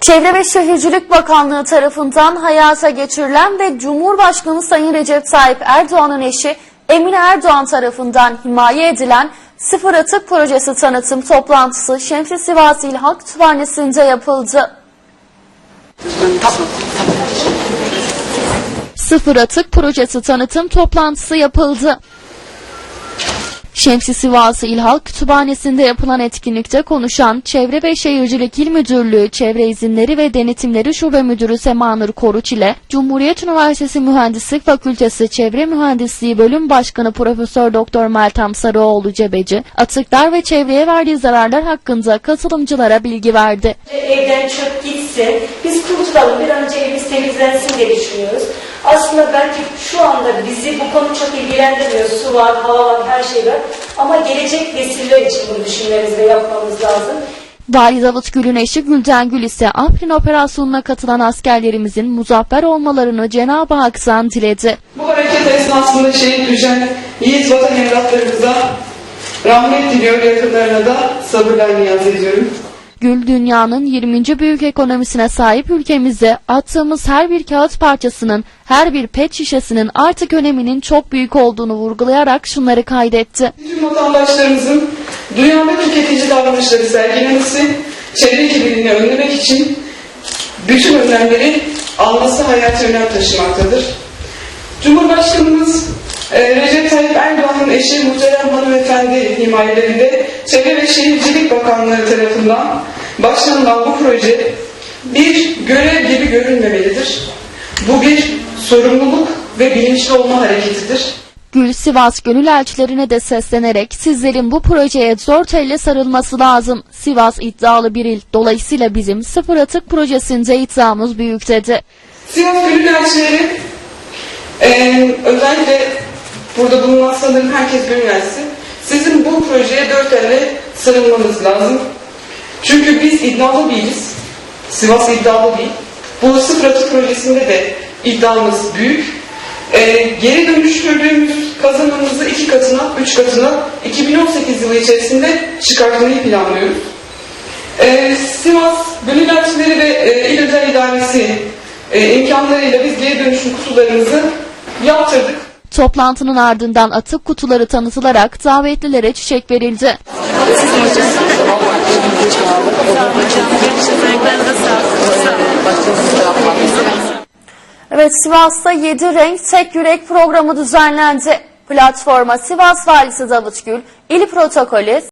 Çevre ve Şehircilik Bakanlığı tarafından hayata geçirilen ve Cumhurbaşkanı Sayın Recep Tayyip Erdoğan'ın eşi Emine Erdoğan tarafından himaye edilen Sıfır Atık Projesi tanıtım toplantısı Şemsi Sivas İl Halk Kütüphanesi'nde yapıldı. Sıfır Atık Projesi tanıtım toplantısı yapıldı. Şemsi Sivası İl Halk Kütüphanesi'nde yapılan etkinlikte konuşan Çevre ve Şehircilik İl Müdürlüğü Çevre İzinleri ve Denetimleri Şube Müdürü Semanur Koruç ile Cumhuriyet Üniversitesi Mühendislik Fakültesi Çevre Mühendisliği Bölüm Başkanı Profesör Doktor Meltem Sarıoğlu Cebeci, atıklar ve çevreye verdiği zararlar hakkında katılımcılara bilgi verdi. evden çöp gitse, biz kurtulalım bir önce evimiz temizlensin diye düşünüyoruz. Aslında belki şu anda bizi bu konu çok ilgilendirmiyor. Su var, hava var, her şey var. Ama gelecek nesiller için bunu düşünmemiz ve yapmamız lazım. Vali Davut Gül'ün eşi Gülden Gül ise Afrin operasyonuna katılan askerlerimizin muzaffer olmalarını Cenab-ı Hak'tan diledi. Bu hareket esnasında şehit düşen yiğit vatan evlatlarımıza rahmet diliyor, yakınlarına da sabırlar niyaz ediyorum. Gül dünyanın 20. büyük ekonomisine sahip ülkemizde attığımız her bir kağıt parçasının, her bir pet şişesinin artık öneminin çok büyük olduğunu vurgulayarak şunları kaydetti. Tüm vatandaşlarımızın dünyada tüketici davranışları sergilemesi, çevre kirliliğini önlemek için bütün önlemleri alması hayati önem taşımaktadır. Cumhurbaşkanımız e, Recep Tayyip Erdoğan'ın eşi muhterem hanımefendi himayelerinde Çevre ve Şehircilik Bakanlığı tarafından başlanılan bu proje bir görev gibi görünmemelidir. Bu bir sorumluluk ve bilinçli olma hareketidir. Gül Sivas gönül elçilerine de seslenerek sizlerin bu projeye zor elle sarılması lazım. Sivas iddialı bir il. Dolayısıyla bizim sıfır atık projesinde iddiamız büyük dedi. Sivas Gönül Elçileri eee, özellikle burada bulunan sanırım herkes elçisi. Sizin bu projeye dört elle sarılmanız lazım. Çünkü biz iddialı değiliz. Sivas iddialı değil. Bu sıfır atık projesinde de iddiamız büyük. Eee, geri dönüştürdüğümüz kazanımımızı iki katına, üç katına 2018 yılı içerisinde çıkartmayı planlıyoruz. Ee, Sivas Gönül Elçileri ve e, İl Özel İdaresi e, imkanlarıyla biz geri dönüşüm kutularımızı yaptırdık. Toplantının ardından atık kutuları tanıtılarak davetlilere çiçek verildi. Evet Sivas'ta 7 renk tek yürek programı düzenlendi. Platforma Sivas Valisi Davut Gül, il protokolü,